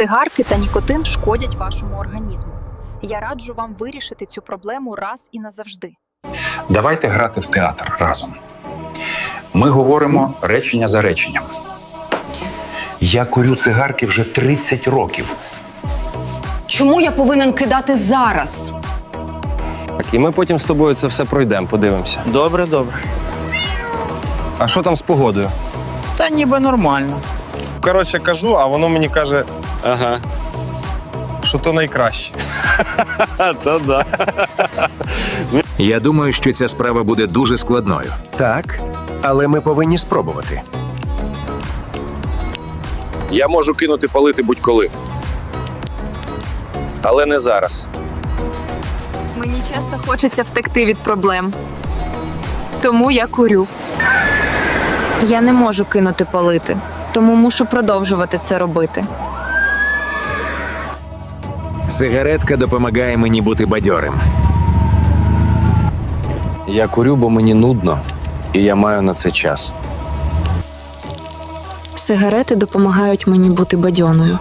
Цигарки та нікотин шкодять вашому організму. Я раджу вам вирішити цю проблему раз і назавжди. Давайте грати в театр разом. Ми говоримо речення за реченням. Я курю цигарки вже 30 років. Чому я повинен кидати зараз? Так, і ми потім з тобою це все пройдемо, подивимося. Добре, добре. А що там з погодою? Та ніби нормально. Коротше, кажу, а воно мені каже, Ага. що то найкраще. Та да. Я думаю, що ця справа буде дуже складною. Так, але ми повинні спробувати. Я можу кинути палити будь-коли. Але не зараз. Мені часто хочеться втекти від проблем. Тому я курю. Я не можу кинути палити, тому мушу продовжувати це робити. Сигаретка допомагає мені бути бадьорим. Я курю, бо мені нудно, і я маю на це час. Сигарети допомагають мені бути бадьоною.